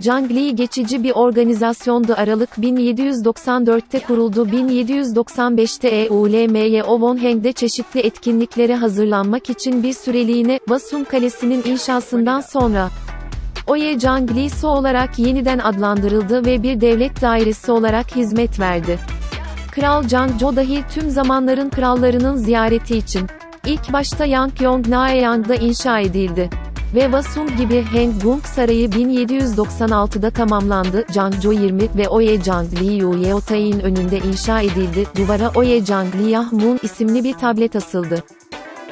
Zhangli geçici bir organizasyondu. Aralık 1794'te kuruldu. 1795'te E EULM'ye Ovonheng'de çeşitli etkinliklere hazırlanmak için bir süreliğine, Wasun Kalesi'nin inşasından sonra, Oye Zhangli So olarak yeniden adlandırıldı ve bir devlet dairesi olarak hizmet verdi. Kral Zhangzhou dahil tüm zamanların krallarının ziyareti için, ilk başta Yangyong Naeyang'da inşa edildi ve Wasung gibi Hengung Sarayı 1796'da tamamlandı. Zhangzhou 20 ve Oye Zhangli Yuyeotay'in önünde inşa edildi. Duvara Oye Zhangli Yahmun isimli bir tablet asıldı.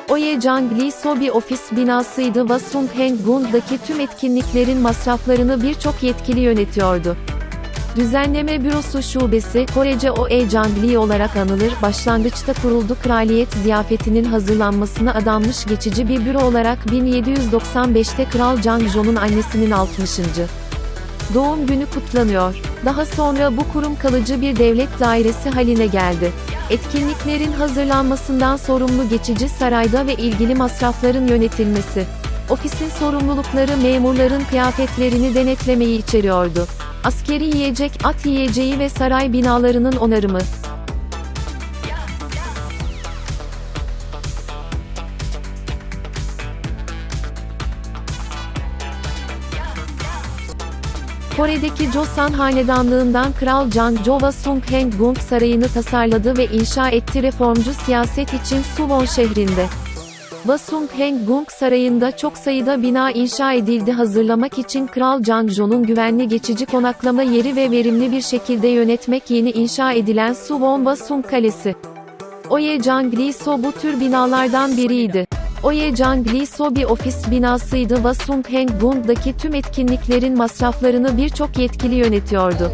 Oye Zhangli So bir ofis binasıydı. Wasung Hengung'daki tüm etkinliklerin masraflarını birçok yetkili yönetiyordu. Düzenleme Bürosu Şubesi, Korece Oe Zhangli olarak anılır, başlangıçta kuruldu kraliyet ziyafetinin hazırlanmasına adanmış geçici bir büro olarak 1795'te Kral Zhangzhou'nun annesinin 60. doğum günü kutlanıyor. Daha sonra bu kurum kalıcı bir devlet dairesi haline geldi. Etkinliklerin hazırlanmasından sorumlu geçici sarayda ve ilgili masrafların yönetilmesi. Ofisin sorumlulukları memurların kıyafetlerini denetlemeyi içeriyordu. Askeri yiyecek, at yiyeceği ve saray binalarının onarımı. Kore'deki Joseon Hanedanlığından Kral Jang-jo Wasung Heng-gung Sarayı'nı tasarladı ve inşa etti reformcu siyaset için Suwon şehrinde. Wasung Heng-gung Sarayı'nda çok sayıda bina inşa edildi hazırlamak için Kral Jangjo'nun güvenli geçici konaklama yeri ve verimli bir şekilde yönetmek yeni inşa edilen Suwon Wasung Kalesi. Oye Jangli So bu tür binalardan biriydi. Oye Jangli So bir ofis binasıydı Wasung Heng-gung'daki tüm etkinliklerin masraflarını birçok yetkili yönetiyordu.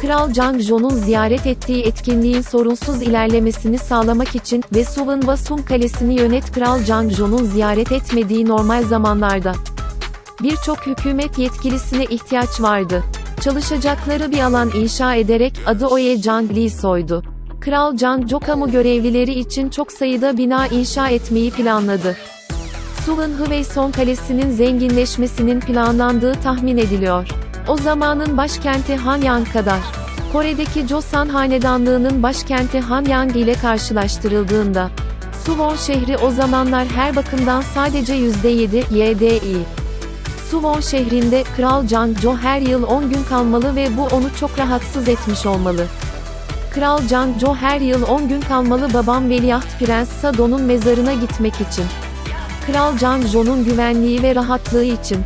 Kral Jangjo'nun ziyaret ettiği etkinliğin sorunsuz ilerlemesini sağlamak için ve Suwon Wasung Kalesi'ni yönet Kral Jangjo'nun ziyaret etmediği normal zamanlarda. Birçok hükümet yetkilisine ihtiyaç vardı. Çalışacakları bir alan inşa ederek adı Oye Jangli Soy'du. Kral Jangjo kamu görevlileri için çok sayıda bina inşa etmeyi planladı. Suwon Hwayson Kalesi'nin zenginleşmesinin planlandığı tahmin ediliyor. O zamanın başkenti Hanyang kadar. Kore'deki Joseon Hanedanlığı'nın başkenti Hanyang ile karşılaştırıldığında, Suwon şehri o zamanlar her bakımdan sadece %7 YDI. Suwon şehrinde, Kral Jangjo her yıl 10 gün kalmalı ve bu onu çok rahatsız etmiş olmalı. Kral Jangjo her yıl 10 gün kalmalı babam Veliaht Prens Sado'nun mezarına gitmek için. Kral Jangjo'nun güvenliği ve rahatlığı için.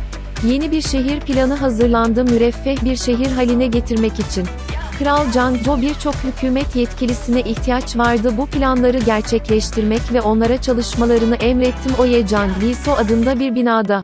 Yeni bir şehir planı hazırlandı müreffeh bir şehir haline getirmek için. Kral Jangjo birçok hükümet yetkilisine ihtiyaç vardı bu planları gerçekleştirmek ve onlara çalışmalarını emrettim Oye So adında bir binada.